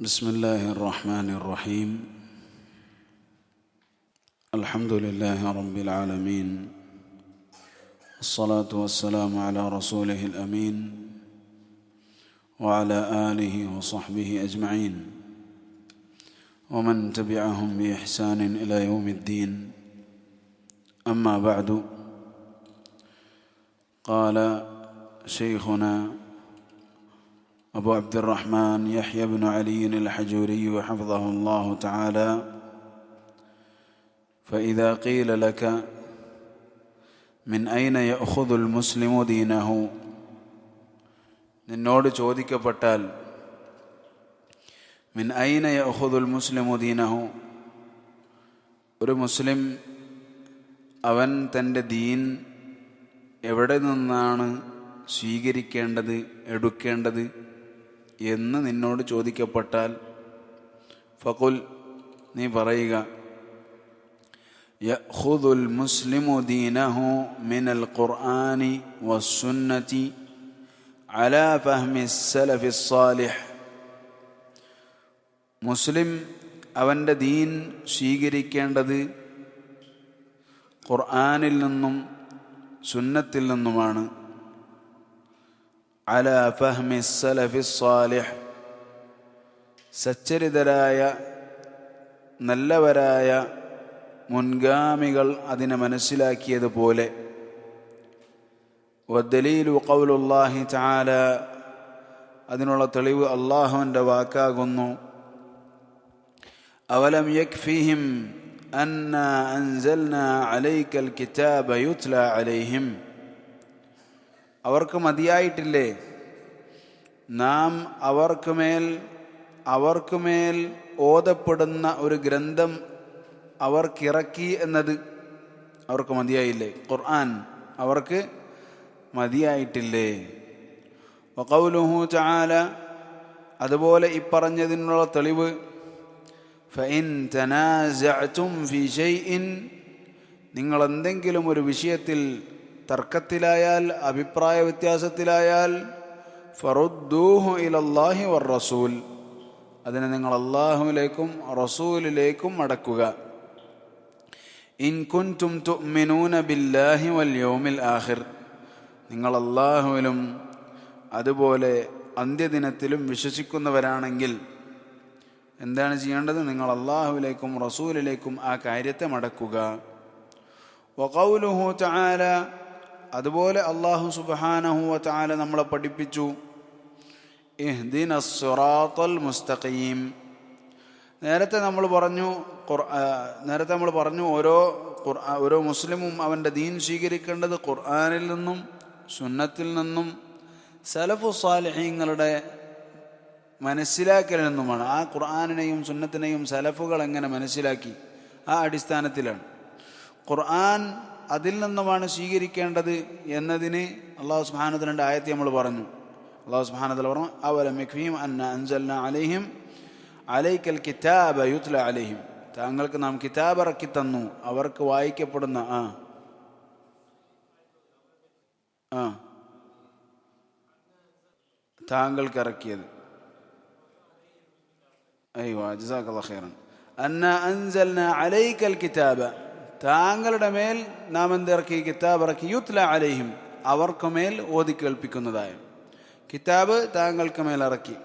بسم الله الرحمن الرحيم. الحمد لله رب العالمين. الصلاة والسلام على رسوله الأمين. وعلى آله وصحبه أجمعين. ومن تبعهم بإحسان إلى يوم الدين. أما بعد قال شيخنا أبو عبد الرحمن يحيى بن علي الحجوري حفظه الله تعالى فإذا قيل لك من أين يأخذ المسلم دينه നിന്നോട് ചോദിക്കപ്പെട്ടാൽ മിൻ ഐന യഹുദുൽ മുസ്ലിമു ദീനഹു ഒരു മുസ്ലിം അവൻ തൻ്റെ ദീൻ എവിടെ നിന്നാണ് സ്വീകരിക്കേണ്ടത് എടുക്കേണ്ടത് എന്ന് നിന്നോട് ചോദിക്കപ്പെട്ടാൽ ഫകുൽ നീ പറയുക യഹുദുൽ മുസ്ലിമു ദീനഹു മിനൽ ഖുർആനി വസുന്നതി അലാ ഫഹ്മി സലഫി സാലിഹ് മുസ്ലിം അവന്റെ ദീൻ സ്വീകരിക്കേണ്ടത് ഖുർആാനിൽ നിന്നും സുന്നത്തിൽ നിന്നുമാണ്. അല ഫഹ്മി സലഫി സാലിഹ് സച്ചരിതരായ നല്ലവരായ മുൻഗാമികൾ അതിനെ മനസ്സിലാക്കിയതുപോലെ. വദ്ദലീലു കൗലുല്ലാഹി ചാല അതിനുള്ള തെളിവ് അള്ളാഹുവിന്റെ വാക്കാകുന്നു. അവലം യക്ഫിഹിം അന്ന അൻസൽന അലൈക്കൽ കിതാബ യുത്ല അലൈഹിം. അവർക്ക് മതിയായിട്ടില്ലേ? നാം അവർക്കുമേൽ അവർക്കുമേൽ ഓതപ്പെടുന്ന ഒരു ഗ്രന്ഥം അവർക്കിറക്കി എന്നത് അവർക്ക് മതിയായില്ലേ? ഖുർആൻ അവർക്ക് മതിയായിട്ടില്ലേ? വഖൗലുഹു ചാല അതുപോലെ ഇപ്പറഞ്ഞതിനുള്ള തെളിവ് ഫൈൻ ഷൈഇൻ നിങ്ങൾ എന്തെങ്കിലും ഒരു വിഷയത്തിൽ തർക്കത്തിലായാൽ അഭിപ്രായ വ്യത്യാസത്തിലായാൽ ഫറുദ്ദൂഹു ഇലല്ലാഹി വർ റസൂൽ അതിനെ നിങ്ങൾ അള്ളാഹുവിലേക്കും റസൂലിലേക്കും മടക്കുക ഇൻ തു തുഅ്മിനൂന ബില്ലാഹി വൽ യൗമിൽ ആഖിർ. നിങ്ങൾ അള്ളാഹുവിലും അതുപോലെ അന്ത്യദിനത്തിലും വിശ്വസിക്കുന്നവരാണെങ്കിൽ എന്താണ് ചെയ്യേണ്ടത്? നിങ്ങൾ അള്ളാഹുവിലേക്കും റസൂലിലേക്കും ആ കാര്യത്തെ മടക്കുക. വഖൗലുഹു തആല അതുപോലെ അള്ളാഹു സുബ്ഹാനഹു വ തആല നമ്മളെ പഠിപ്പിച്ചു. മുസ്തഖീം. നേരത്തെ നമ്മൾ പറഞ്ഞു നേരത്തെ നമ്മൾ പറഞ്ഞു ഓരോ ഓരോ മുസ്ലിമും അവന്റെ ദീൻ സ്വീകരിക്കേണ്ടത് ഖുർആാനിൽ നിന്നും സുന്നത്തിൽ നിന്നും സലഫു സാലിഹീങ്ങളുടെ മനസ്സിലാക്കലിൽ നിന്നുമാണ്. ആ ഖുർആാനിനെയും സുന്നത്തിനെയും സലഫുകൾ എങ്ങനെ മനസ്സിലാക്കി? ആ അടിസ്ഥാനത്തിലാണ്. ഖുർആൻ അതിൽ നിന്നുമാണ് സ്വീകരിക്കേണ്ടത് എന്നതിന് അള്ളാഹു സുബാനത്തിന്റെ ആയത്തി നമ്മൾ പറഞ്ഞു. അള്ളാഹു സുബാനത്തിൽ പറഞ്ഞു അവലം മിഖ്വീം അന്ന അൻസൽന അലൈഹിം അലൈക്കൽ കിതാബ് യുത്ല അലൈഹിം. താങ്കൾക്ക് നാം കിതാബ് ഇറക്കി തന്നു അവർക്ക് വായിക്കപ്പെടുന്ന ആ. ആ. താങ്കൾക്ക് ഇറക്കിയത്. അയ്യോ ജസാഖല്ല ഖൈറൻ. അന്ന അൻസൽന അലൈക്കൽ കിതാബ. താങ്കളുടെ മേൽ നാം എന്തിറക്കി? കിതാബ് ഇറക്കി. യുത്ല അലൈഹിം. അവർക്ക് മേൽ ഓതി കേൾപ്പിക്കുന്നതായ. കിതാബ് താങ്കൾക്ക് മേൽ ഇറക്കി.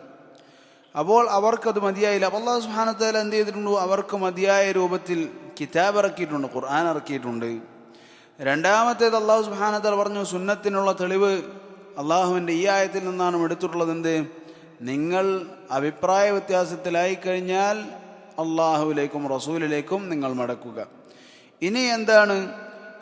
അപ്പോൾ അവർക്കത് മതിയായില്ല. അപ്പോൾ അള്ളാഹു സുഹാനത്താൽ എന്ത് ചെയ്തിട്ടുണ്ട്? അവർക്ക് മതിയായ രൂപത്തിൽ കിതാബ് ഇറക്കിയിട്ടുണ്ട് ഖുർആൻ ഇറക്കിയിട്ടുണ്ട്. രണ്ടാമത്തേത് അള്ളാഹു സുഹാനത്താൽ പറഞ്ഞു സുന്നത്തിനുള്ള തെളിവ് അള്ളാഹുവിന്റെ ഈ ആയത്തിൽ നിന്നാണ് എടുത്തിട്ടുള്ളത് എന്ത്? നിങ്ങൾ അഭിപ്രായ വ്യത്യാസത്തിലായി കഴിഞ്ഞാൽ അള്ളാഹുവിലേക്കും റസൂലിലേക്കും നിങ്ങൾ മടക്കുക. ഇനി എന്താണ്?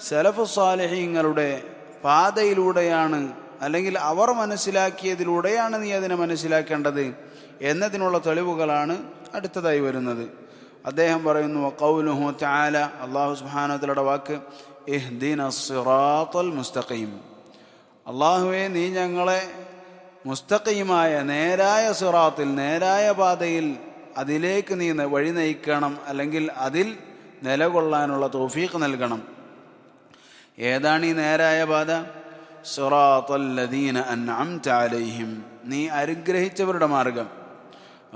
സലഫ് സാലഹീങ്ങളുടെ പാതയിലൂടെയാണ് അല്ലെങ്കിൽ അവർ മനസ്സിലാക്കിയതിലൂടെയാണ് നീ അതിനെ മനസ്സിലാക്കേണ്ടത് എന്നതിനുള്ള തെളിവുകളാണ് അടുത്തതായി വരുന്നത്. അദ്ദേഹം പറയുന്നു കൗലുഹു ചാല അള്ളാഹു സുഹാനത്തിലൂടെ വാക്ക് സിറാത്തൽ മുസ്തഖീം അള്ളാഹുവെ നീ ഞങ്ങളെ മുസ്തഖീമായ നേരായ സിറാത്തിൽ നേരായ പാതയിൽ അതിലേക്ക് നീ വഴി നയിക്കണം അല്ലെങ്കിൽ അതിൽ നിലകൊള്ളാനുള്ള തോഫീക്ക് നൽകണം. ഏതാണ് ഈ നേരായ പാത സിറാത്തല്ലദീന അൻഅംത അലൈഹിം. നീ അനുഗ്രഹിച്ചവരുടെ മാർഗം.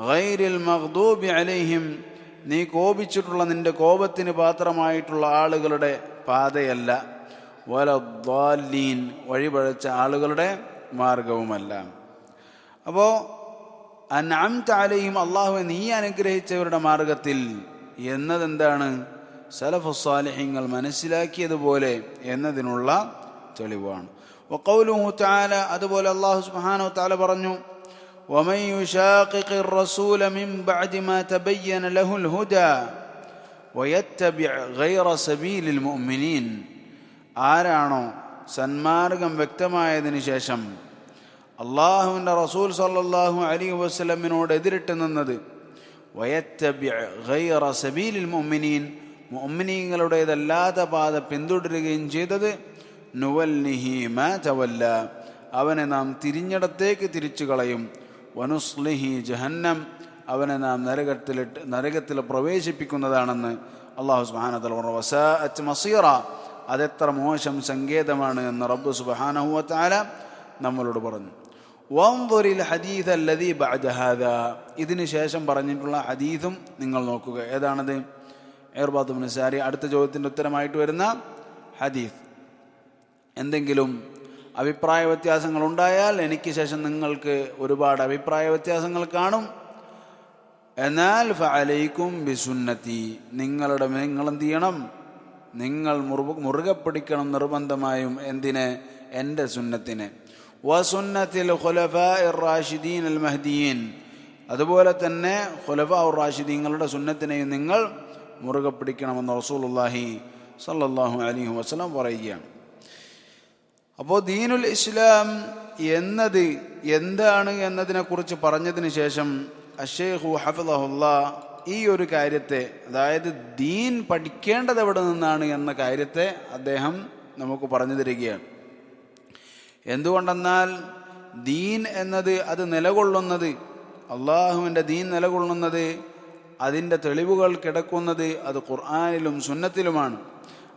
ഗൈരിൽ മഗ്ദൂബി അലൈഹിം. നീ കോപിച്ചിട്ടുള്ള നിന്റെ കോപത്തിന് പാത്രമായിട്ടുള്ള ആളുകളുടെ പാതയല്ല. വലദ്വാലീൻ വഴിപഴച്ച ആളുകളുടെ മാർഗവുമല്ല. അപ്പോൾ അൻഅംത അലൈഹിം അള്ളാഹുവെ നീ അനുഗ്രഹിച്ചവരുടെ മാർഗത്തിൽ എന്നതെന്താണ്? സലഫുസാലിഹ്യങ്ങൾ മനസ്സിലാക്കിയതുപോലെ എന്നതിനുള്ള തെളിവാണ് وقوله تعالى അതുപോലെ അള്ളാഹു സുബ്ഹാനഹു തആല പറഞ്ഞു ومن يشاقق الرسول من بعد ما تبين له الهدى ويتبع غير سبيل المؤمنين ആരാണോ സന്മാർഗം വ്യക്തമായതിനു ശേഷം അള്ളാഹുവിൻ്റെ റസൂൽ സല്ലല്ലാഹു അലൈഹി വസല്ലമിനോട് എതിരിട്ട് നിന്നത് വയത്തബിഅ ഗൈറ സബീലിൽ മുഅ്മിനീൻ മുഅ്മിനീങ്ങളുടേതല്ലാത്ത പാത പിന്തുടരുകയും ചെയ്തത് നുവൽനിഹി മാ തവല്ല. അവനെ നാം തിരിഞ്ഞിടത്തേക്ക് തിരിച്ചു കളയും. വനുസ്ലിഹി ജഹന്നം. അവനെ നാം നരകത്തിലിട്ട് നരകത്തിൽ പ്രവേശിപ്പിക്കുന്നതാണെന്ന് അള്ളാഹു സുബാനത്തൽ വസാഅത്ത് മസീറ. അതെത്ര മോശം സങ്കേതമാണ് എന്ന് റബ്ബു സുബാനഹുവത്താല നമ്മളോട് പറഞ്ഞു. വംദുരിൽ ഹദീദ് അല്ലതി ബഅദ ഇതിന് ശേഷം പറഞ്ഞിട്ടുള്ള ഹദീദും നിങ്ങൾ നോക്കുക. ഏതാണത്? എർബാത്ത് മുനസാരി അടുത്ത ചോദ്യത്തിന്റെ ഉത്തരമായിട്ട് വരുന്ന ഹദീഫ് എന്തെങ്കിലും അഭിപ്രായ വ്യത്യാസങ്ങൾ ഉണ്ടായാൽ എനിക്ക് ശേഷം നിങ്ങൾക്ക് ഒരുപാട് അഭിപ്രായ വ്യത്യാസങ്ങൾ കാണും. എന്നാൽ ഫഅലൈക്കും ബിസുന്നത്തി നിങ്ങളുടെ നിങ്ങൾ എന്ത് ചെയ്യണം? നിങ്ങൾ മുറുക മുറുകെ പിടിക്കണം നിർബന്ധമായും എന്തിന്? എന്റെ സുന്നത്തിനെ. വസുന്നത്തിൽ ഖുലഫാ റാഷിദീൻ അൽ മഹദീൻ. അതുപോലെ തന്നെ ഖുലഫ ഉർ റാഷിദീങ്ങളുടെ സുന്നത്തിനെയും നിങ്ങൾ മുറുകെ പിടിക്കണമെന്ന് റസൂലുള്ളാഹി സല്ലാഹു അലൈഹി വസല്ലം പറയുകയാണ്. അപ്പോൾ ദീനുൽ ഇസ്ലാം എന്നത് എന്താണ് എന്നതിനെക്കുറിച്ച് പറഞ്ഞതിന് ശേഷം അഷേഖു ഹഫിദഹുല്ല ഈ ഒരു കാര്യത്തെ അതായത് ദീൻ പഠിക്കേണ്ടത് എവിടെ നിന്നാണ് എന്ന കാര്യത്തെ അദ്ദേഹം നമുക്ക് പറഞ്ഞു തരികയാണ്. എന്തുകൊണ്ടെന്നാൽ ദീൻ എന്നത് അത് നിലകൊള്ളുന്നത് അള്ളാഹുവിന്റെ ദീൻ നിലകൊള്ളുന്നത് അതിന്റെ തെളിവുകൾ കിടക്കുന്നത് അത് ഖുർആാനിലും സുന്നത്തിലുമാണ്.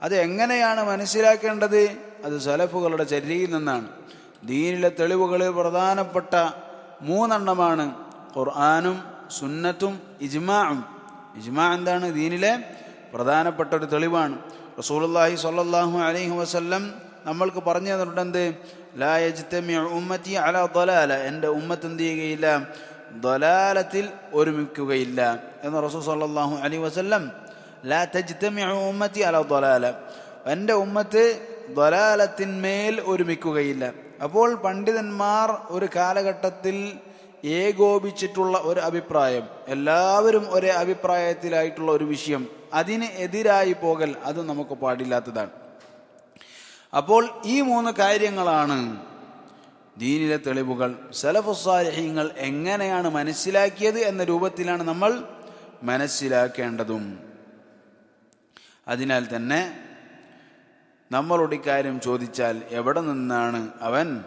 അത് എങ്ങനെയാണ് മനസ്സിലാക്കേണ്ടത്? അത് സലഫുകളുടെ ചര്യയിൽ നിന്നാണ്. ദീനിലെ തെളിവുകൾ പ്രധാനപ്പെട്ട മൂന്നെണ്ണമാണ്. ഖുർആാനും സുന്നത്തും ഇജ്മാഉം. ഇജ്മാ എന്താണ്? ദീനിലെ പ്രധാനപ്പെട്ട ഒരു തെളിവാണ്. റസൂലുള്ളാഹി സ്വല്ലല്ലാഹു അലൈഹി വസല്ലം നമ്മൾക്ക് പറഞ്ഞു തന്നിട്ടുണ്ട് ലാ യജ്തമി ഉമ്മത്തി അലാ ദലാല. എന്റെ ഉമ്മത്ത് എന്ത് ചെയ്യുകയില്ല? ദലാലത്തിൽ ഒരുമിക്കുകയില്ല. എന്ന് റസൂൽ സല്ലാഹു അലി വസല്ലം ലാ തജ്തമിഉ ഉമ്മത്തി അല ദലാല. എന്റെ ഉമ്മത്ത് ദലാലത്തിന്മേൽ ഒരുമിക്കുകയില്ല. അപ്പോൾ പണ്ഡിതന്മാർ ഒരു കാലഘട്ടത്തിൽ ഏകോപിച്ചിട്ടുള്ള ഒരു അഭിപ്രായം എല്ലാവരും ഒരേ അഭിപ്രായത്തിലായിട്ടുള്ള ഒരു വിഷയം അതിന് എതിരായി പോകൽ അത് നമുക്ക് പാടില്ലാത്തതാണ്. അപ്പോൾ ഈ മൂന്ന് കാര്യങ്ങളാണ് ദീനിലെ തെളിവുകൾ സലഫുസാലിഹ്യങ്ങൾ എങ്ങനെയാണ് മനസ്സിലാക്കിയത് എന്ന രൂപത്തിലാണ് നമ്മൾ മനസ്സിലാക്കേണ്ടതും. അതിനാൽ തന്നെ നമ്മളോട് ഇക്കാര്യം ചോദിച്ചാൽ എവിടെ നിന്നാണ് അവൻ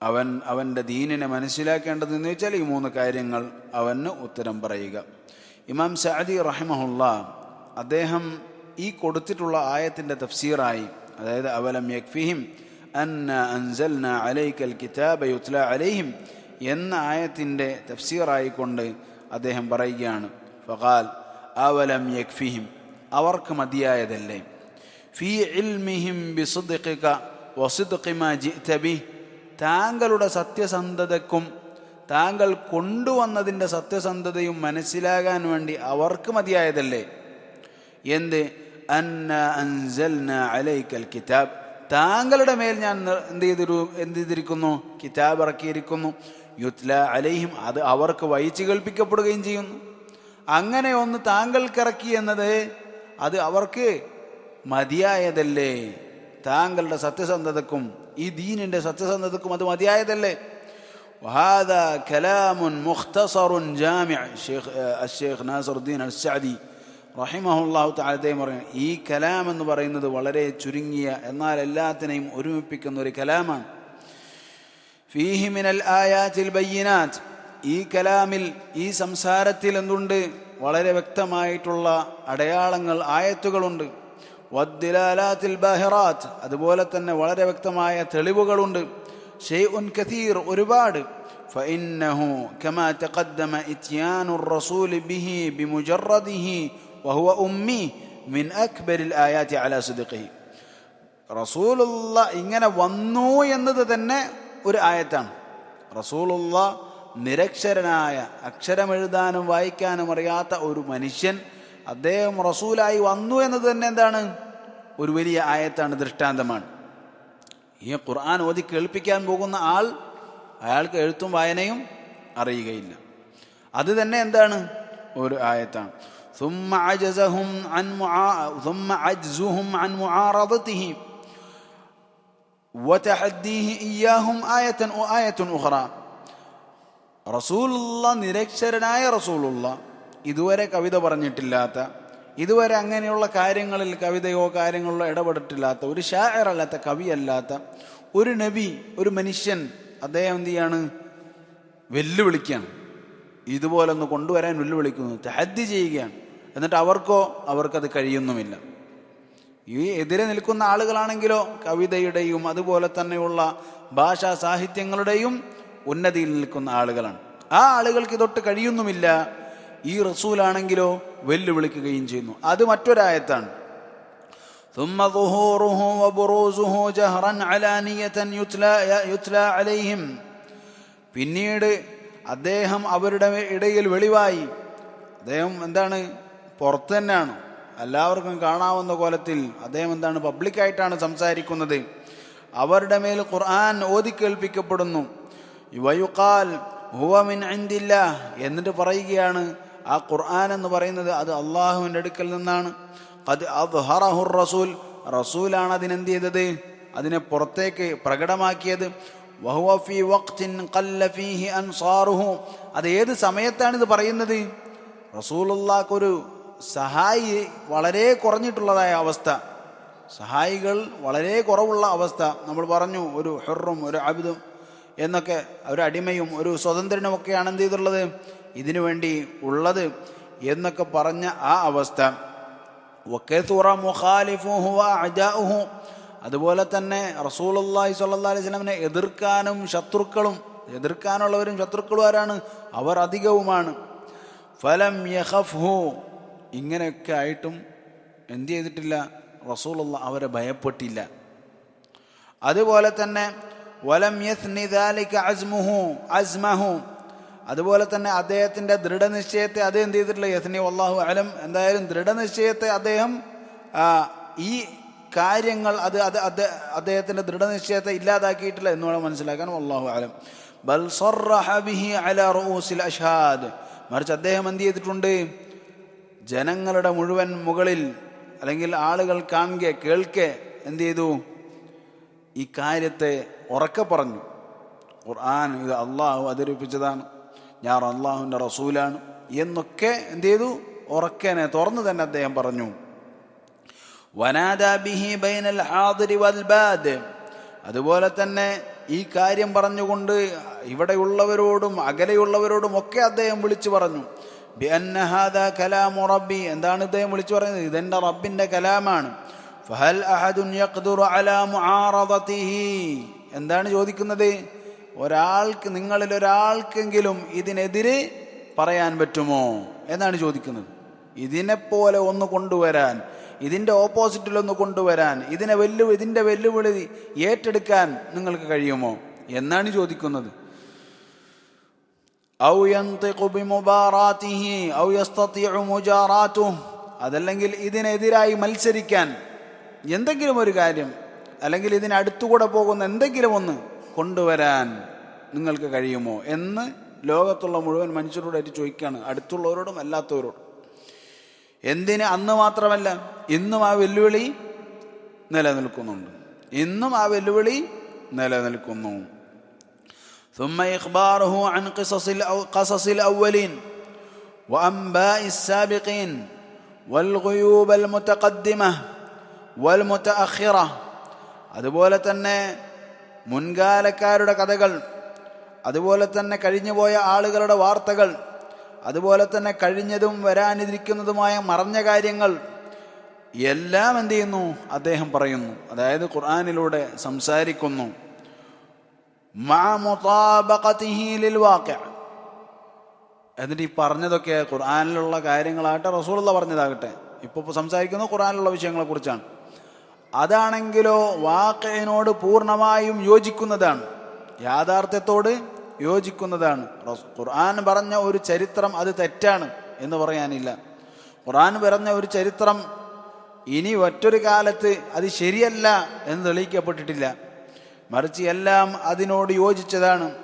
അവൻ അവന്റെ ദീനിനെ മനസ്സിലാക്കേണ്ടതെന്ന് വെച്ചാൽ ഈ മൂന്ന് കാര്യങ്ങൾ അവന് ഉത്തരം പറയുക. ഇമാം സഅദി റഹിമഹുല്ല അദ്ദേഹം ഈ കൊടുത്തിട്ടുള്ള ആയത്തിന്റെ തഫ്സീറായി അതായത് അവലം യക്ഫിഹിം അന്ന അൻസൽന അലൈക്കൽ കിതാബ യുത്ല അലൈഹിം എന്ന ആയത്തിന്റെ തഫ്സീറായിക്കൊണ്ട് അദ്ദേഹം പറയുകയാണ്. ഫഖാൽ അവലം യക്ഫിഹിം അവർക്ക് മതിയായതല്ലേ. ഫീ ഇൽമിഹിം ബിസുദ്ഖിക വസിദ്ഖി മാ ജിഅത ബി താങ്കളുടെ സത്യസന്ധതക്കും താങ്കൾ കൊണ്ടുവന്നതിന്റെ സത്യസന്ധതയും മനസ്സിലാകാൻ വേണ്ടി അവർക്ക് മതിയായതല്ലേ. എന്ത്? അന്ന അൻസൽന അലൈക്കൽ കിതാബ് താങ്കളുടെ മേൽ ഞാൻ നി- എന്ത് ചെയ്തിരു എന്ത് ചെയ്തിരിക്കുന്നു കിതാബ് ഇറക്കിയിരിക്കുന്നു യുത്ല അലൈഹിം അത് അവർക്ക് വഹിച്ചു കേൾപ്പിക്കപ്പെടുകയും ചെയ്യുന്നു അങ്ങനെ ഒന്ന് താങ്കൾക്ക് ഇറക്കി എന്നത് അത് അവർക്ക് മതിയായതല്ലേ താങ്കളുടെ സത്യസന്ധതക്കും ഈ ദീനിന്റെ സത്യസന്ധതക്കും അത് മതിയായതല്ലേ وهذا كلام مختصر جامع الشيخ الشيخ ناصر الدين السعدي റഹിമഹു അള്ളാഹു താഴത്തേയും പറയുന്നു ഈ കലാം എന്ന് പറയുന്നത് വളരെ ചുരുങ്ങിയ എന്നാൽ എല്ലാത്തിനെയും ഒരുമിപ്പിക്കുന്ന ഒരു കലാമാണ് ഫീഹി മിനൽ ആയാത്തിൽ ബയ്യനാത്ത് ഈ കലാമിൽ ഈ സംസാരത്തിൽ എന്തുണ്ട് വളരെ വ്യക്തമായിട്ടുള്ള അടയാളങ്ങൾ ആയത്തുകളുണ്ട് വദ്ദിലാലാത്തിൽ ബാഹിറാത്ത് അതുപോലെ തന്നെ വളരെ വ്യക്തമായ തെളിവുകളുണ്ട് ഷെയ്ഉൻ കഥീർ ഒരുപാട് فإنه كما تقدم إتيان الرسول به بمجرده വഹുവ ഉമ്മി മിൻ അക്ബരിൽ ആയാത്തി അല സുദിഖി റസൂലുള്ള ഇങ്ങനെ വന്നു എന്നത് തന്നെ ഒരു ആയത്താണ്. റസൂലുള്ള നിരക്ഷരനായ അക്ഷരമെഴുതാനും വായിക്കാനും അറിയാത്ത ഒരു മനുഷ്യൻ അദ്ദേഹം റസൂലായി വന്നു എന്നത് തന്നെ എന്താണ്? ഒരു വലിയ ആയത്താണ് ദൃഷ്ടാന്തമാണ്. ഈ ഖുർആൻ ഓതി കേൾപ്പിക്കാൻ പോകുന്ന ആൾ അയാൾക്ക് എഴുത്തും വായനയും അറിയുകയില്ല. അത് തന്നെ എന്താണ്? ഒരു ആയത്താണ്. ثم عجزهم عن معا... ثم عجزهم عن معارضته وتحديه إياهم آية وآية أخرى റസൂലുള്ള നിരക്ഷരനായ റസൂലുള്ള ഇതുവരെ കവിത പറഞ്ഞിട്ടില്ലാത്ത ഇതുവരെ അങ്ങനെയുള്ള കാര്യങ്ങളിൽ കവിതയോ കാര്യങ്ങളിലോ ഇടപെട്ടിട്ടില്ലാത്ത ഒരു ഷായറല്ലാത്ത കവിയല്ലാത്ത ഒരു നബി ഒരു മനുഷ്യൻ അദ്ദേഹം എന്ത് ചെയ്യാണ് വെല്ലുവിളിക്കുകയാണ് ഇതുപോലെ ഒന്ന് കൊണ്ടുവരാൻ വെല്ലുവിളിക്കുന്നു തഹദ്ദി ചെയ്യുകയാണ് എന്നിട്ട് അവർക്കോ അവർക്കത് കഴിയുന്നുമില്ല ഈ എതിരെ നിൽക്കുന്ന ആളുകളാണെങ്കിലോ കവിതയുടെയും അതുപോലെ തന്നെയുള്ള ഭാഷാ സാഹിത്യങ്ങളുടെയും ഉന്നതിയിൽ നിൽക്കുന്ന ആളുകളാണ് ആ ആളുകൾക്ക് ഇതൊട്ട് കഴിയുന്നുമില്ല ഈ റസൂലാണെങ്കിലോ വെല്ലുവിളിക്കുകയും ചെയ്യുന്നു അത് മറ്റൊരായത്താണ് ثم ظهوره وبروزه جهرا علانية يتلى, يتلى عليهم പിന്നീട് അദ്ദേഹം അവരുടെ ഇടയിൽ വെളിവായി അദ്ദേഹം എന്താണ് പുറത്ത് തന്നെയാണ്. എല്ലാവർക്കും കാണാവുന്ന കോലത്തിൽ അദ്ദേഹം എന്താണ് പബ്ലിക്കായിട്ടാണ് സംസാരിക്കുന്നത്. അവരുടെ മേൽ ഖുർആൻ ഓതി കേൾപ്പിക്കപ്പെടുന്നു. വയുക്കാൽ ഹുവമിൻ അന്തില്ല എന്നിട്ട് പറയുകയാണ്. ആ ഖുർആൻ എന്ന് പറയുന്നത് അത് അള്ളാഹുവിന്റെ അടുക്കൽ നിന്നാണ്. അത് അദ്ഹറഹുർ റസൂൽ റസൂലാണ് അതിനെന്ത് ചെയ്തത്? അതിനെ പുറത്തേക്ക് പ്രകടമാക്കിയത്. വഹുവ ഫീ വഖ്തിൻ ഖല്ല ഫീഹി അൻസാറുഹു അത് ഏത് സമയത്താണ് ഇത് പറയുന്നത്? റസൂലുള്ളാക്കൊരു സഹായി വളരെ കുറഞ്ഞിട്ടുള്ളതായ അവസ്ഥ. സഹായികൾ വളരെ കുറവുള്ള അവസ്ഥ. നമ്മൾ പറഞ്ഞു ഒരു ഹെറും ഒരു അബിദും എന്നൊക്കെ ഒരു അടിമയും ഒരു സ്വതന്ത്രനും ഒക്കെയാണ് എന്ത് ചെയ്തിട്ടുള്ളത്? ഇതിനു വേണ്ടി ഉള്ളത് എന്നൊക്കെ പറഞ്ഞ ആ അവസ്ഥ. അതുപോലെ തന്നെ റസൂലുള്ളാഹി സ്വല്ലല്ലാഹി അലൈഹി വസല്ലമനെ എതിർക്കാനും ശത്രുക്കളും എതിർക്കാനുള്ളവരും ശത്രുക്കളും ആരാണ്? അവർ അധികവുമാണ്. ഫലം യഖഫ്ഹു. ഇങ്ങനെയൊക്കെ ആയിട്ടും എന്തു ചെയ്തിട്ടില്ല? റസൂലുള്ള അവരെ ഭയപ്പെട്ടില്ല. അതുപോലെ തന്നെ വലം അസ്മുഹു അസ്മഹു. അതുപോലെ തന്നെ അദ്ദേഹത്തിന്റെ ദൃഢനിശ്ചയത്തെ അത് എന്ത് ചെയ്തിട്ടില്ല? യസ്നി വല്ലാഹു അലം. എന്തായാലും ദൃഢനിശ്ചയത്തെ അദ്ദേഹം ഈ കാര്യങ്ങൾ അത് അത് അത് അദ്ദേഹത്തിന്റെ ദൃഢനിശ്ചയത്തെ ഇല്ലാതാക്കിയിട്ടില്ല എന്ന് വേണം മനസ്സിലാക്കാൻ വല്ലാഹു അലം. ബൽ അല റൂസിൽ അഷാദ് മറിച്ച് അദ്ദേഹം എന്ത് ചെയ്തിട്ടുണ്ട്? ജനങ്ങളുടെ മുഴുവൻ മുകളിൽ അല്ലെങ്കിൽ ആളുകൾ കാണുക കേൾക്കെ എന്ത് ചെയ്തു? ഈ കാര്യത്തെ ഉറക്കെ പറഞ്ഞു. ഖുർആൻ ഇത് അള്ളാഹു അവതരിപ്പിച്ചതാണ്. ഞാൻ അള്ളാഹുവിന്റെ റസൂലാണ്. എന്നൊക്കെ എന്ത് ചെയ്തു? ഉറക്കനെ തുറന്നു തന്നെ അദ്ദേഹം പറഞ്ഞു. അതുപോലെ തന്നെ ഈ കാര്യം പറഞ്ഞുകൊണ്ട് ഇവിടെയുള്ളവരോടും അകലെയുള്ളവരോടും ഒക്കെ അദ്ദേഹം വിളിച്ചു പറഞ്ഞു. കലാമു റബ്ബി. എന്താണ് ഇദ്ദേഹം വിളിച്ചു പറയുന്നത്? ഇതെന്റെ റബ്ബിന്റെ കലാമാണ്. ഫഹൽ അഹദുൻ യഖ്ദുറു അലാ എന്താണ് ചോദിക്കുന്നത്? ഒരാൾക്ക് നിങ്ങളിൽ ഒരാൾക്കെങ്കിലും ഇതിനെതിരെ പറയാൻ പറ്റുമോ? എന്നാണ് ചോദിക്കുന്നത്. ഇതിനെപ്പോലെ ഒന്ന് കൊണ്ടുവരാൻ ഇതിന്റെ ഓപ്പോസിറ്റിലൊന്ന് കൊണ്ടുവരാൻ ഇതിനെ വെല്ലു ഇതിന്റെ വെല്ലുവിളി ഏറ്റെടുക്കാൻ നിങ്ങൾക്ക് കഴിയുമോ? എന്നാണ് ചോദിക്കുന്നത്. ഔ ينطق بمباراته ഔ يستطيع مجاراته. അതല്ലെങ്കിൽ ഇതിനെതിരായി മത്സരിക്കാൻ എന്തെങ്കിലും ഒരു കാര്യം അല്ലെങ്കിൽ ഇതിനടുത്തുകൂടെ പോകുന്ന എന്തെങ്കിലും ഒന്ന് കൊണ്ടുവരാൻ നിങ്ങൾക്ക് കഴിയുമോ എന്ന് ലോകത്തുള്ള മുഴുവൻ മനുഷ്യരോടായിട്ട് ചോദിക്കുകയാണ്. അടുത്തുള്ളവരോടും അല്ലാത്തവരോടും. എന്തിന് അന്ന് മാത്രമല്ല ഇന്നും ആ വെല്ലുവിളി നിലനിൽക്കുന്നുണ്ട്. ഇന്നും ആ വെല്ലുവിളി നിലനിൽക്കുന്നു. ثم إخباره عن قصص الأو- قصص الأولين وأنباء السابقين والغيوب المتقدمة والمتأخرة അതുപോലെ തന്നെ മുൻകാലക്കാരുടെ കഥകൾ അതുപോലെ തന്നെ കഴിഞ്ഞുപോയ ആളുകളുടെ വാർത്തകൾ അതുപോലെ തന്നെ കഴിഞ്ഞതും വരാനിരിക്കുന്നതുമായ മറഞ്ഞ കാര്യങ്ങൾ എല്ലാം എന്ത് ചെയ്യുന്നു അദ്ദേഹം പറയുന്നു അതായത് ഖുർആാനിലൂടെ സംസാരിക്കുന്നു മഅ مطابقته للواقع. എന്നിട്ട് ഈ പറഞ്ഞതൊക്കെ ഖുർആാനിലുള്ള കാര്യങ്ങളാകട്ടെ റസൂലുള്ള പറഞ്ഞതാകട്ടെ. ഇപ്പോൾ സംസാരിക്കുന്നത് വിഷയങ്ങളെ കുറിച്ചാണ് അതാണെങ്കിലോ വാക്കയിനോട് പൂർണമായും യോജിക്കുന്നതാണ്. യാഥാർത്ഥ്യത്തോട് യോജിക്കുന്നതാണ്. ഖുർആൻ പറഞ്ഞ ഒരു ചരിത്രം അത് തെറ്റാണ് എന്ന് പറയാനില്ല. ഖുർആൻ പറഞ്ഞ ഒരു ചരിത്രം ഇനി ഒറ്റൊരു കാലത്ത് അത് ശരിയല്ല എന്ന് തെളിയിക്കപ്പെട്ടിട്ടില്ല. മറിച്ച് എല്ലാം അതിനോട് യോജിച്ചതാണ്.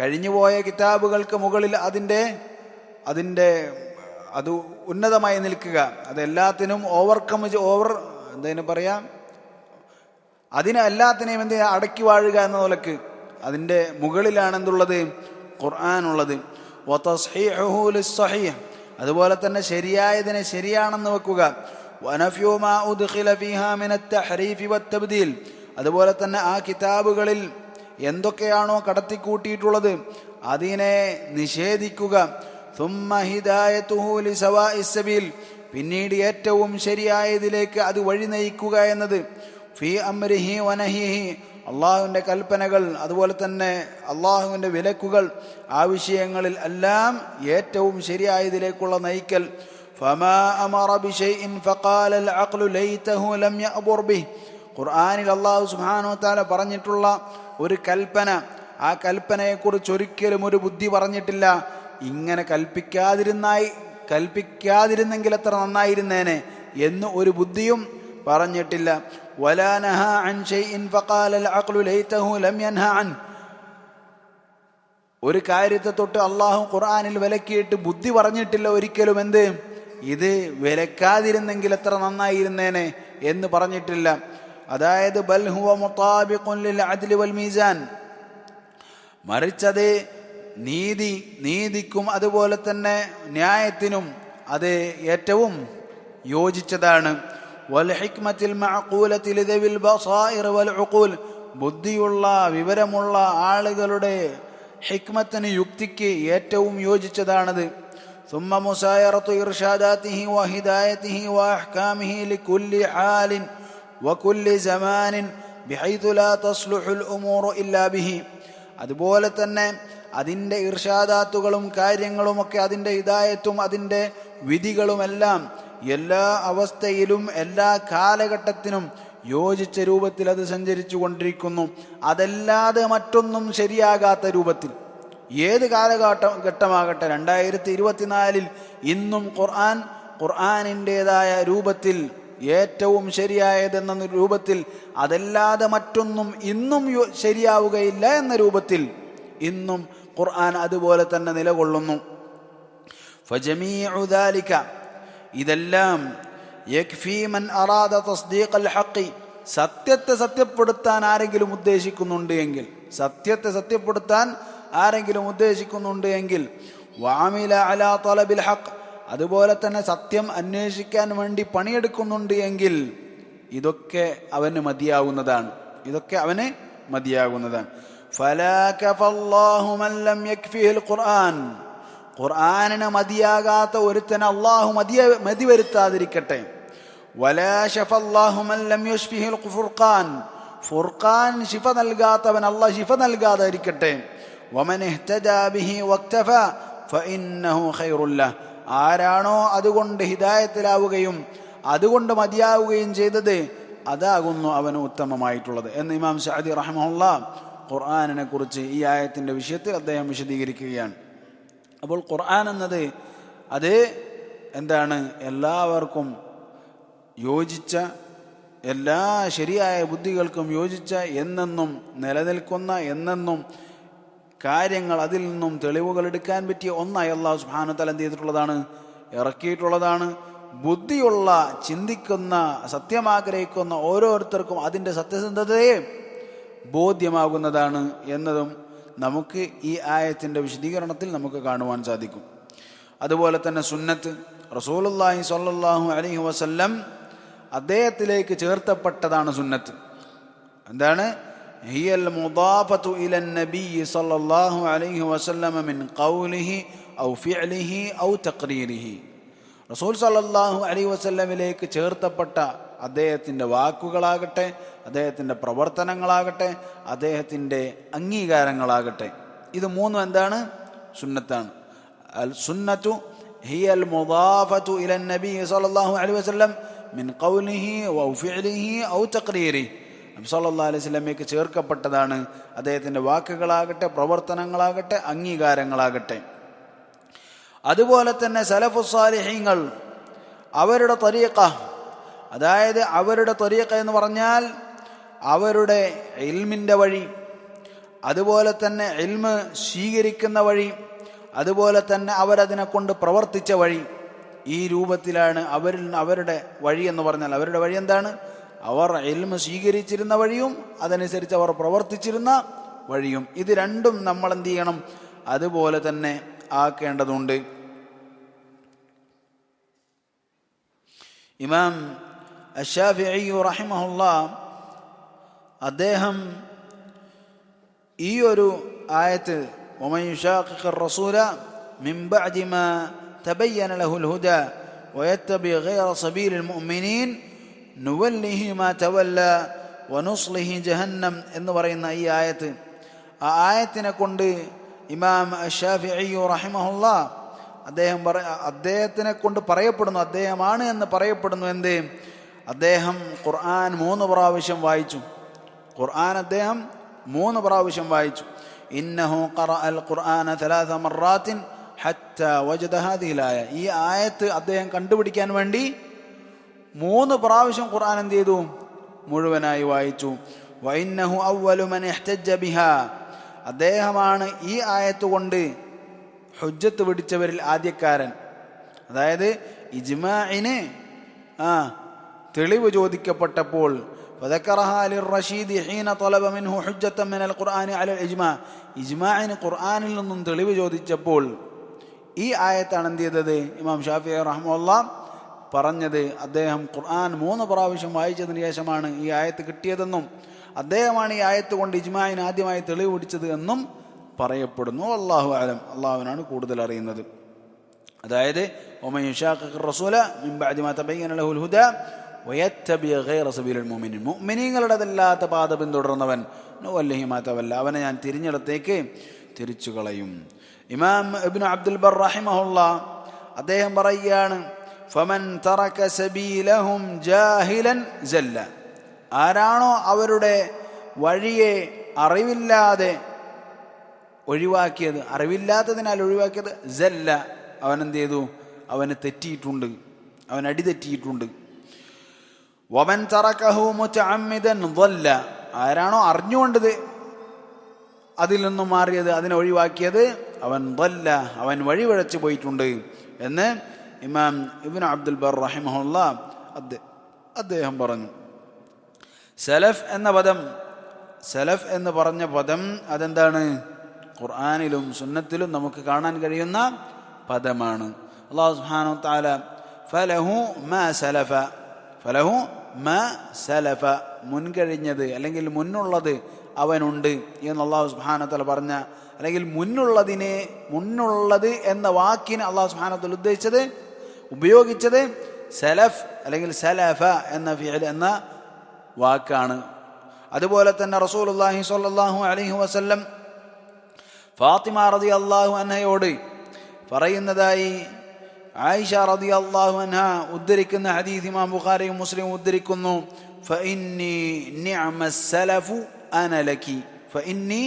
കഴിഞ്ഞുപോയ കിതാബുകൾക്ക് മുകളിൽ അതിന്റെ അതിന്റെ അത് ഉന്നതമായി നിൽക്കുക. അതെല്ലാത്തിനും ഓവർകം ഓവർ എന്തതിന് പറയാം? അതിനെ എല്ലാത്തിനെയും എന്ത്? അടക്കി വാഴുക എന്ന നിലയ്ക്ക് അതിന്റെ മുകളിലാണ് എന്തുള്ളത് ഖുർആാനുള്ളത് അതുപോലെ തന്നെ ശരിയായതിനെ ശരിയാണെന്ന് വെക്കുക. വനഫ്യു മാ ഉദ്ഖില ഫീഹാ മിന തഹ്രീഫി വത്തബ്ദീൽ. അതുപോലെ തന്നെ ആ കിതാബുകളിൽ എന്തൊക്കെയാണോ കടത്തിക്കൂട്ടിയിട്ടുള്ളത് അതിനെ നിഷേധിക്കുക. പിന്നീട് ഏറ്റവും ശരിയായതിലേക്ക് അത് വഴി നയിക്കുക എന്നത് ഫി അമ്രിഹി വനഹിഹി അള്ളാഹുവിന്റെ കൽപ്പനകൾ അതുപോലെ തന്നെ അള്ളാഹുവിന്റെ വിലക്കുകൾ ആ വിഷയങ്ങളിൽ എല്ലാം ഏറ്റവും ശരിയായതിലേക്കുള്ള നയിക്കൽ فما أمر بشيء فقال العقل ليته لم يأمر به ഖുർആനിൽ അള്ളാഹു സുബ്ഹാനഹു വതആല പറഞ്ഞിട്ടുള്ള ഒരു കൽപ്പന ആ കൽപ്പനയെക്കുറിച്ച് ഒരിക്കലും ഒരു ബുദ്ധി പറഞ്ഞിട്ടില്ല ഇങ്ങനെ കൽപ്പിക്കാതിരുന്നായി കൽപ്പിക്കാതിരുന്നെങ്കിൽ എത്ര നന്നായിരുന്നേനെ എന്ന് ഒരു ബുദ്ധിയും പറഞ്ഞിട്ടില്ല വലാ നഹാ അൻ ഷൈഇൻ ഫഖാല അൽ അഖ്ലു ലൈതഹു ലം യൻഹ അൻ ഒരു കാര്യത്തെ തൊട്ട് അള്ളാഹു ഖുർആനിൽ വിലക്കിയിട്ട് ബുദ്ധി പറഞ്ഞിട്ടില്ല ഒരിക്കലും എന്ത് ഇത് വിലക്കാതിരുന്നെങ്കിൽ എത്ര നന്നായിരുന്നേനെ എന്ന് പറഞ്ഞിട്ടില്ല. അതായത് വൽ മീസാൻ. മറിച്ചത് നീതി നീതിക്കും അതുപോലെ തന്നെ ന്യായത്തിനും അത് ഏറ്റവും യോജിച്ചതാണ്. മഅഖൂലത്തിൽ വൽ ഉഖൂൽ. ബുദ്ധിയുള്ള വിവരമുള്ള ആളുകളുടെ ഹിക്മത്തിന് യുക്തിക്ക് ഏറ്റവും യോജിച്ചതാണത്. ثم مسايرة إرشاداته وهدايته وأحكامه لكل حال وكل زمان بحيث لا تصلح الأمور إلا به അതുപോലെ തന്നെ അതിൻ്റെ ഇർഷാദാത്തുകളും കാര്യങ്ങളുമൊക്കെ അതിൻ്റെ ഹിദായത്തും അതിൻ്റെ വിധികളുമെല്ലാം എല്ലാ അവസ്ഥയിലും എല്ലാ കാലഘട്ടത്തിനും യോജിച്ച രൂപത്തിൽ അത് സഞ്ചരിച്ചു കൊണ്ടിരിക്കുന്നു അതല്ലാതെ മറ്റൊന്നും ശരിയാകാത്ത രൂപത്തിൽ ഏത് കാലഘട്ടം ഘട്ടമാകട്ടെ രണ്ടായിരത്തി ഇരുപത്തിനാലിൽ ഇന്നും ഖുർആൻ ഖുർആാനിന്റെതായ രൂപത്തിൽ ഏറ്റവും ശരിയായതെന്ന രൂപത്തിൽ അതല്ലാതെ മറ്റൊന്നും ഇന്നും ശരിയാവുകയില്ല എന്ന രൂപത്തിൽ ഇന്നും ഖുർആൻ അതുപോലെ തന്നെ നിലകൊള്ളുന്നു. ഇതെല്ലാം സത്യത്തെ സത്യപ്പെടുത്താൻ ആരെങ്കിലും ഉദ്ദേശിക്കുന്നുണ്ട് എങ്കിൽ സത്യത്തെ സത്യപ്പെടുത്താൻ ആരെങ്കിലും ഉദ്ദേശിക്കുന്നുണ്ട് എങ്കിൽ വാമില അലാ തലബിൽ ഹക്ക് അതുപോലെ തന്നെ സത്യം അന്വേഷിക്കാൻ വേണ്ടി പണിയെടുക്കുന്നുണ്ട് എങ്കിൽ ഇതൊക്കെ അവന് മതിയാകുന്നതാണ് ഇതൊക്കെ അവന് മതിയാകുന്നതാണ്. ഖുർആൻ. ഖുർആാനിന് മതിയാകാത്ത ഒരുത്തന് അള്ളാഹു മതിയ മതി വരുത്താതിരിക്കട്ടെ. ഫുർഖാൻ. ഫുർഖാൻ ശിഫ നൽകാത്തവൻ അള്ളാഹ് ശിഫ നൽകാതിരിക്കട്ടെ വമൻ ബിഹി വക്തഫ ഫഇന്നഹു ഖൈറുല്ല ആരാണോ അതുകൊണ്ട് ഹിദായത്തിലാവുകയും അതുകൊണ്ട് മതിയാവുകയും ചെയ്തത് അതാകുന്നു അവന് ഉത്തമമായിട്ടുള്ളത്. എന്ന് ഇമാം ഷാദി റഹ്മുള്ള ഖുർആാനിനെ കുറിച്ച് ഈ ആയത്തിന്റെ വിഷയത്തിൽ അദ്ദേഹം വിശദീകരിക്കുകയാണ്. അപ്പോൾ ഖുർആൻ എന്നത് അത് എന്താണ്? എല്ലാവർക്കും യോജിച്ച എല്ലാ ശരിയായ ബുദ്ധികൾക്കും യോജിച്ച എന്നെന്നും നിലനിൽക്കുന്ന എന്നെന്നും കാര്യങ്ങൾ അതിൽ നിന്നും തെളിവുകൾ എടുക്കാൻ പറ്റിയ ഒന്നായി അള്ളാഹു സുബ്ഹാനഹു തആല എന്ത് ചെയ്തിട്ടുള്ളതാണ്? ഇറക്കിയിട്ടുള്ളതാണ്. ബുദ്ധിയുള്ള ചിന്തിക്കുന്ന സത്യമാഗ്രഹിക്കുന്ന ഓരോരുത്തർക്കും അതിന്റെ സത്യസന്ധതയെ ബോധ്യമാകുന്നതാണ് എന്നതും നമുക്ക് ഈ ആയത്തിന്റെ വിശദീകരണത്തിൽ നമുക്ക് കാണുവാൻ സാധിക്കും. അതുപോലെ തന്നെ സുന്നത്ത് റസൂലുള്ളാഹി സ്വല്ലല്ലാഹു അലഹി വസല്ലം അദ്ദേഹത്തിലേക്ക് ചേർത്തപ്പെട്ടതാണ് സുന്നത്ത്. എന്താണ്? ഹിയൽ മുദാഫത്തു ഇല നബി സല്ലല്ലാഹു അലൈഹി വസല്ലമ മിൻ ഖൗലിഹി ഔ ഫിഅലിഹി ഔ തഖ്രീരിഹി റസൂൽ സല്ലല്ലാഹു അലൈഹി വസല്ലമിലേക്ക് ചേർത്തപ്പെട്ട അദ്ദേഹത്തിൻ്റെ വാക്കുകളാകട്ടെ അദ്ദേഹത്തിൻ്റെ പ്രവർത്തനങ്ങളാകട്ടെ അദ്ദേഹത്തിൻ്റെ അംഗീകാരങ്ങളാകട്ടെ ഇത് മൂന്നും എന്താണ് സുന്നത്താണ് അൽ സുന്നത്തു هي المضافة إلى النبي صلى الله عليه وسلم من قوله أو فعله أو تقريره നബി സല്ലല്ലാഹു അലൈഹി വസല്ലമയ്ക്ക് ചേർക്കപ്പെട്ടതാണ് അദ്ദേഹത്തിന്റെ വാക്കുകളാകട്ടെ പ്രവർത്തനങ്ങളാകട്ടെ അംഗീകാരങ്ങളാകട്ടെ. അതുപോലെ തന്നെ സലഫുസാലിഹീങ്ങൾ അവരുടെ തരീഖ അതായത് അവരുടെ തൊരിയക്ക എന്ന് പറഞ്ഞാൽ അവരുടെ ഇൽമിന്റെ വഴി അതുപോലെ തന്നെ ഇൽമ് സ്വീകരിക്കുന്ന വഴി അതുപോലെ തന്നെ അവരതിനെ കൊണ്ട് പ്രവർത്തിച്ച വഴി ഈ രൂപത്തിലാണ് അവരിൽ അവരുടെ വഴി എന്ന് പറഞ്ഞാൽ അവരുടെ വഴി എന്താണ്? അവർ എൽമ സ്വീകരിച്ചിരുന്ന വഴിയും അതനുസരിച്ച് അവർ പ്രവർത്തിച്ചിരുന്ന വഴിയും ഇത് രണ്ടും നമ്മൾ എന്ത് ചെയ്യണം അതുപോലെ തന്നെ ആക്കേണ്ടതുണ്ട് ഇമാം അഷാഫി റഹിമഹുല്ല അദ്ദേഹം ഈ ഒരു ആയത്ത് ومن يشاقق الرسول من بعد ما تبين له الهدى ويتبع غير سبيل المؤمنين നുവല്ലിഹി മാ ചവല്ല വനുസ്ലിഹി ജഹന്നം എന്ന് പറയുന്ന ഈ ആയത്ത്. ആ ആയത്തിനെ കൊണ്ട് ഇമാം ഷാഫി അയ്യു റഹിമഹുല്ല അദ്ദേഹം പറ അദ്ദേഹത്തിനെ കൊണ്ട് പറയപ്പെടുന്നു അദ്ദേഹമാണ് എന്ന് പറയപ്പെടുന്നു എന്ത്? അദ്ദേഹം ഖുർആൻ മൂന്ന് പ്രാവശ്യം വായിച്ചു. ഖുർആൻ അദ്ദേഹം മൂന്ന് പ്രാവശ്യം വായിച്ചു. ഇന്നഹു ഖറഅൽ ഖുർആന മറാത്തിൻ ഹത്ത വജദ ഈ ആയത്ത് അദ്ദേഹം കണ്ടുപിടിക്കാൻ വേണ്ടി മൂന്ന് പ്രാവശ്യം ഖുർആൻ എന്ത് ചെയ്തു മുഴുവനായി വായിച്ചു വൈന്നഹു അവ്വലു മൻ ഇഹ്തജ്ജ ബിഹാ അദ്ദേഹമാണ് ഈ ആയത്ത് കൊണ്ട് ഹുജ്ജത്ത് പിടിച്ചവരിൽ ആദ്യക്കാരൻ അതായത് ഇജ്മാഇന് ആ തെളിവ് ചോദിക്കപ്പെട്ടപ്പോൾ فذكرها للرشيد حين طلب منه حجة من القرآن على الإجماع ഇജ്മാഇന് ഖുർആനിൽ നിന്നും തെളിവ് ചോദിച്ചപ്പോൾ ഈ ആയത്താണ് എന്ത് ചെയ്തത് ഇമാം ഷാഫി റഹ്മുല്ല പറഞ്ഞത്. അദ്ദേഹം ഖുർആൻ മൂന്ന് പ്രാവശ്യം വായിച്ചതിന് ശേഷമാണ് ഈ ആയത്ത് കിട്ടിയതെന്നും അദ്ദേഹമാണ് ഈ ആയത്ത് കൊണ്ട് ഇജ്മായിന് ആദ്യമായി തെളിവ് പിടിച്ചത് എന്നും പറയപ്പെടുന്നു. അള്ളാഹു ആലം അള്ളാഹുവിനാണ് കൂടുതൽ അറിയുന്നത്. അതായത് മുഅ്മിനീങ്ങളുടേതല്ലാത്ത പാത പിന്തുടർന്നവൻ നുവല്ലഹി മാ തവല്ല. അവനെ ഞാൻ തിരിഞ്ഞിടത്തേക്ക് തിരിച്ചു കളയും ഇമാം അബ്ദുൽ ബർ റഹിമഹുള്ള അദ്ദേഹം പറയുകയാണ് ഫമൻ തറക്ക സബീലഹും ജാഹിലൻ ജല്ല ആരാണോ അവരുടെ വഴിയെ അറിവില്ലാതെ ഒഴിവാക്കിയത് അറിവില്ലാത്തതിനാൽ ഒഴിവാക്കിയത് ജല്ല അവൻ എന്ത് ചെയ്തു? അവന് തെറ്റിയിട്ടുണ്ട്. അവൻ അടിതെറ്റിയിട്ടുണ്ട് വമൻ തറക്കഹു വല്ല. ആരാണോ അറിഞ്ഞുകൊണ്ടത് അതിൽ നിന്നും മാറിയത് അതിനെ ഒഴിവാക്കിയത് അവൻ വല്ല. അവൻ വഴിവഴച്ചു പോയിട്ടുണ്ട് എന്ന് ഇമാം ഇബിൻ അബ്ദുൽ ബർ റഹിമഹുല്ല അദ്ദേഹം പറഞ്ഞു സലഫ് എന്ന പദം സലഫ് എന്ന് പറഞ്ഞ പദം അതെന്താണ്? ഖുർആാനിലും സുന്നത്തിലും നമുക്ക് കാണാൻ കഴിയുന്ന പദമാണ്. അള്ളാഹു സുബ്ഹാനഹു തആല ഫലഹു മ സലഫ ഫലഹു മ സലഫ മുൻകഴിഞ്ഞത് അല്ലെങ്കിൽ മുന്നുള്ളത് അവനുണ്ട് എന്ന് അള്ളാഹു സുബ്ഹാനഹു തആല പറഞ്ഞ അല്ലെങ്കിൽ മുന്നുള്ളതിനെ മുന്നുള്ളത് എന്ന വാക്കിന് അള്ളാഹു സുബ്ഹാനഹു തആല ഉദ്ദേശിച്ചത് ഉപയോഗിച്ചത് സലഫ് അല്ലെങ്കിൽ സലഫ എന്ന ഫിയൽ എന്ന വാക്കാണ്. അതുപോലെ തന്നെ റസൂലുല്ലാഹി സ്വല്ലല്ലാഹു അലൈഹി വസല്ലം ഫാത്തിമ റതി അള്ളാഹു അൻഹയോട് പറയുന്നതായി ആയിഷ റതി അള്ളാഹു അൻഹ ഉദ്ധരിക്കുന്ന ഹദീസ് ഇമാം ബുഖാരിയും മുസ്ലിം ഉദ്ധരിക്കുന്നു ഫഇന്നി ഫഇന്നി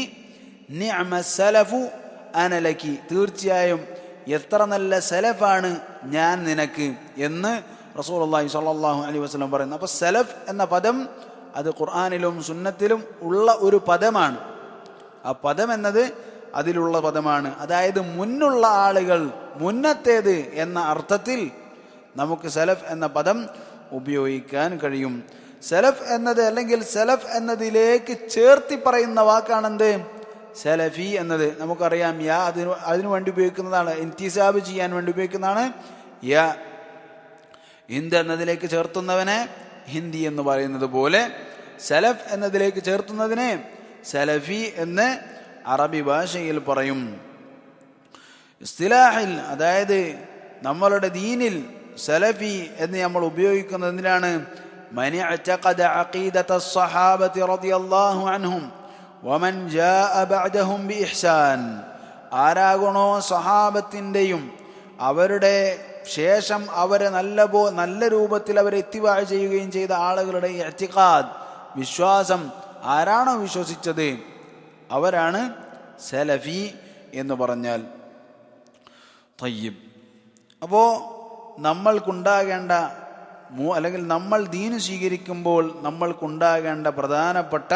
തീർച്ചയായും എത്ര നല്ല സെലഫാണ് ഞാൻ നിനക്ക് എന്ന് റസൂൽ അള്ളാഹി സ്വല്ലല്ലാഹു അലൈഹി വസ്ലം പറയുന്നു. അപ്പോൾ സെലഫ് എന്ന പദം അത് ഖുർആാനിലും സുന്നത്തിലും ഉള്ള ഒരു പദമാണ്. ആ പദം എന്നത് അതിലുള്ള പദമാണ്. അതായത് മുന്നുള്ള ആളുകൾ മുന്നത്തേത് എന്ന അർത്ഥത്തിൽ നമുക്ക് സെലഫ് എന്ന പദം ഉപയോഗിക്കാൻ കഴിയും. സെലഫ് എന്നത് അല്ലെങ്കിൽ സെലഫ് എന്നതിലേക്ക് ചേർത്തി പറയുന്ന വാക്കാണെന്ത്? സലഫി എന്നത് നമുക്കറിയാം. യാ അതിന് അതിനു വേണ്ടി ഉപയോഗിക്കുന്നതാണ്. ഇൻതിസാബ് ചെയ്യാൻ വേണ്ടി ഉപയോഗിക്കുന്നതാണ്. യാ ഹിന്ദ് എന്നതിലേക്ക് ചേർത്തുന്നവനെ ഹിന്ദി എന്ന് പറയുന്നത് പോലെ സലഫ് എന്നതിലേക്ക് ചേർത്തുന്നതിനെ സലഫി എന്ന് അറബി ഭാഷയിൽ പറയും. ഇസ്തിലാഹിൽ അതായത് നമ്മളുടെ ദീനിൽ സലഫി എന്ന് നമ്മൾ ഉപയോഗിക്കുന്നതിനാണ് മനി അച്ചഖദ അഖീദത സഹാബത്തി റളിയല്ലാഹു അൻഹും വമൻ ജഅബഅദഹും ബി ഇഹ്സാൻ ആരാകണോ സഹാബത്തിന്റെയും അവരുടെ ശേഷം അവരെ നല്ല പോ നല്ല രൂപത്തിൽ അവരെ എത്തിവാ ചെയ്യുകയും ചെയ്ത ആളുകളുടെ എത്തിക്കാദ് വിശ്വാസം ആരാണോ വിശ്വസിച്ചത്? അവരാണ് സലഫി എന്ന് പറഞ്ഞാൽ. തയ്യം അപ്പോൾ നമ്മൾക്കുണ്ടാകേണ്ട അല്ലെങ്കിൽ നമ്മൾ ദീന് സ്വീകരിക്കുമ്പോൾ നമ്മൾക്കുണ്ടാകേണ്ട പ്രധാനപ്പെട്ട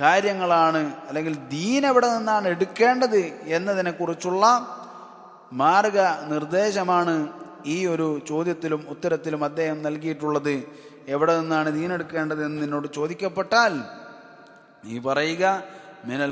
കാര്യങ്ങളാണ് അല്ലെങ്കിൽ ദീൻ എവിടെ നിന്നാണ് എടുക്കേണ്ടത് എന്നതിനെക്കുറിച്ചുള്ള മാർഗ നിർദ്ദേശമാണ് ഈ ഒരു ചോദ്യത്തിലും ഉത്തരത്തിലും അദ്ദേഹം നൽകിയിട്ടുള്ളത്. എവിടെ നിന്നാണ് ദീൻ എടുക്കേണ്ടത് എന്ന് നിന്നോട് ചോദിക്കപ്പെട്ടാൽ നീ പറയുക മിനൽ